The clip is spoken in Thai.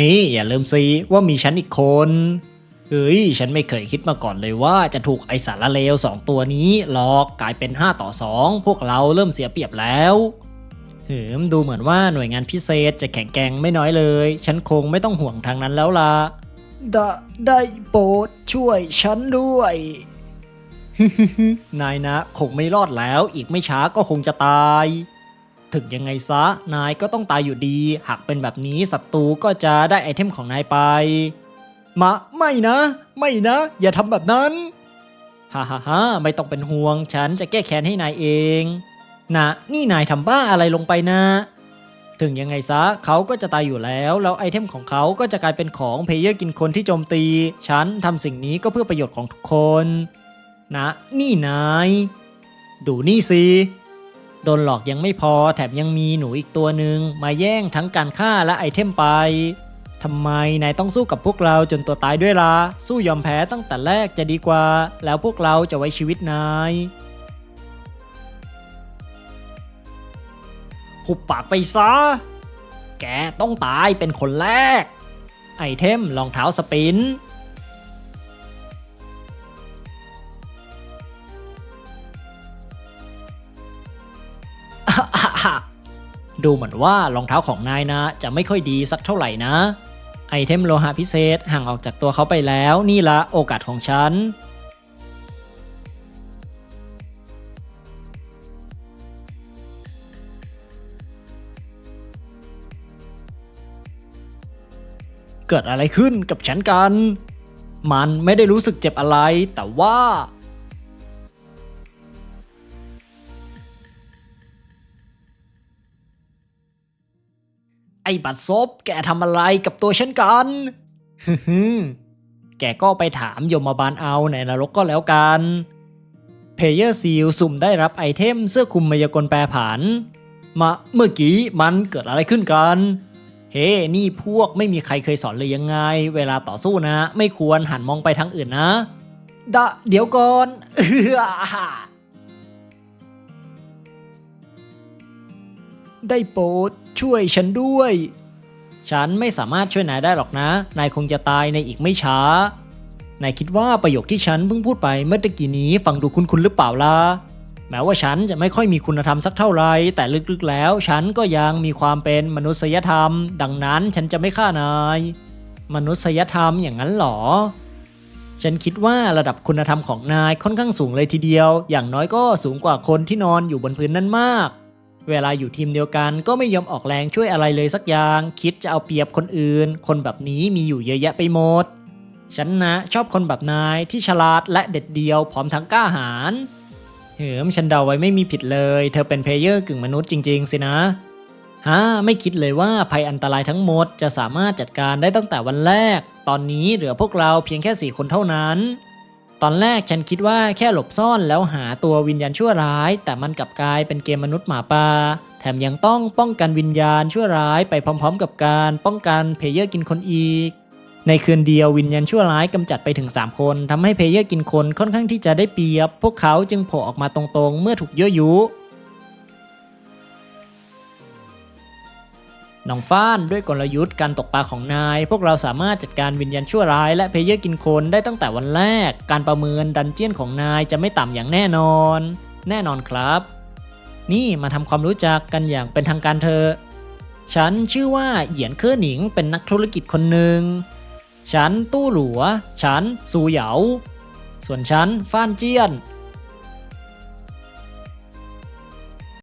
นี่อย่าลืมสิว่ามีฉันอีกคนเฮ้ยฉันไม่เคยคิดมาก่อนเลยว่าจะถูกไอสารเลวสองตัวนี้หลอกกลายเป็น 5 ต่อ 2 พวกเราเริ่มเสียเปรียบแล้วเหิมดูเหมือนว่าหน่วยงานพิเศษจะแข็งแกร่งไม่น้อยเลย ฉันคงไม่ต้องห่วงทางนั้นแล้วล่ะได้ได้โปรดช่วยฉันด้วย นายนะ คงไม่รอดแล้วอีกไม่ช้าก็คงจะตาย ถึงยังไงซะ นายก็ต้องตายอยู่ดี หากเป็นแบบนี้ศัตรูก็จะได้ไอเทมของนายไปมาไม่นะ ไม่นะ อย่าทำแบบนั้น ฮ่าฮ่าฮ่าไม่ต้องเป็นห่วง ฉันจะแก้แค้นให้นายเอง นะ นี่นายทำบ้าอะไรลงไปนะ ถึงยังไงซะ เขาก็จะตายอยู่แล้ว แล้วไอเทมของเขาก็จะกลายเป็นของเพลเยอร์กินคนที่โจมตี ฉันทำสิ่งนี้ก็เพื่อประโยชน์ของทุกคน นะ นี่นาย ดูนี่สิ โดนหลอกยังไม่พอแถมยังมีหนูอีกตัวหนึ่งมาแย่งทั้งการฆ่าและไอเทมไปทำไมนายต้องสู้กับพวกเราจนตัวตายด้วยล่ะสู้ยอมแพ้ตั้งแต่แรกจะดีกว่า แล้วพวกเราจะไว้ชีวิตนายหุบปากไปซะ แกต้องตายเป็นคนแรก ไอเทมรองเท้าสปิน ดูเหมือนว่ารองเท้าของนายนะ จะไม่ค่อยดีสักเท่าไหร่นะ ไอเทมโลหะพิเศษห่างออกจากตัวเขาไปแล้วนี่ละโอกาสของฉัน เกิดอะไรขึ้นกับฉันกัน มันไม่ได้รู้สึกเจ็บอะไรแต่ว่า อ้บัดซบแกทำอะไรกับตัวฉันกันฮึแกก็ไปถามยมบาลเอาในนรกก็แล้วกัน เพเยอร์ซีลสุ่มได้รับไอเทมเสื้อคลุมมายากลแปรผัน มาเมื่อกี้มันเกิดอะไรขึ้นกัน เฮ้นี่พวกไม่มีใครเคยสอนเลยยังไง เวลาต่อสู้นะ ไม่ควรหันมองไปทางอื่นนะ ดะ เดี๋ยวก่อนได้โปรด ช่วยฉันด้วย ฉันไม่สามารถช่วยนายได้หรอกนะ นายคงจะตายในอีกไม่ช้า นายคิดว่าประโยคที่ฉันเพิ่งพูดไปเมื่อตะกี้นี้ฟังดูคุ้นๆหรือเปล่าล่ะ แม้ว่าฉันจะไม่ค่อยมีคุณธรรมสักเท่าไร แต่ลึกๆแล้ว ฉันก็ยังมีความเป็นมนุษยธรรม ดังนั้นฉันจะไม่ฆ่านาย มนุษยธรรมอย่างนั้นหรอฉันคิดว่าระดับคุณธรรมของนายค่อนข้างสูงเลยทีเดียว อย่างน้อยก็สูงกว่าคนที่นอนอยู่บนพื้นนั่นมาก เวลาอยู่ทีมเดียวกันก็ไม่ยอมออกแรงช่วยอะไรเลยสักอย่าง คิดจะเอาเปรียบคนอื่น คนแบบนี้มีอยู่เยอะแยะไปหมด ฉันนะชอบคนแบบนายที่ฉลาดและเด็ดเดียวพร้อมทั้งกล้าหาญเหิมฉันเดาไว้ไม่มีผิดเลย เธอเป็นเพลเยอร์กึ่งมนุษย์จริง ๆ สินะฮะไม่คิดเลยว่าภัยอันตรายทั้งหมดจะสามารถจัดการได้ตั้งแต่วันแรก ตอนนี้เหลือพวกเราเพียงแค่สี่คนเท่านั้น ตอนแรกฉันคิดว่าแค่หลบซ่อนแล้วหาตัววิญญาณชั่วร้าย แต่มันกลับกลายเป็นเกมมนุษย์หมาป่าแถมยังต้องป้องกันวิญญาณชั่วร้ายไปพร้อมๆ กับการป้องกันเพเยอร์กินคนอีก ในคืนเดียววิญญาณชั่วร้ายกำจัดไปถึง 3 คนทำให้เพเยอร์กินคนค่อนข้างที่จะได้เปรียบ พวกเขาจึงโผล่ออกมาตรงๆ เมื่อถูกยั่วยุ น้องฟ้านด้วยกลยุทธ์การตกปลาของนาย พวกเราสามารถจัดการวิญญาณชั่วร้ายและเพลเยอร์กินคนได้ตั้งแต่วันแรก การประเมินดันเจียนของนายจะไม่ต่ำอย่างแน่นอน แน่นอนครับ นี่มาทำความรู้จักกันอย่างเป็นทางการเถอะฉันชื่อว่าเหยียนเคอหนิงเป็นนักธุรกิจคนหนึ่ง ฉันตู้หลัว ฉันซูเหยา ส่วนฉันฟ้านเจี้ยน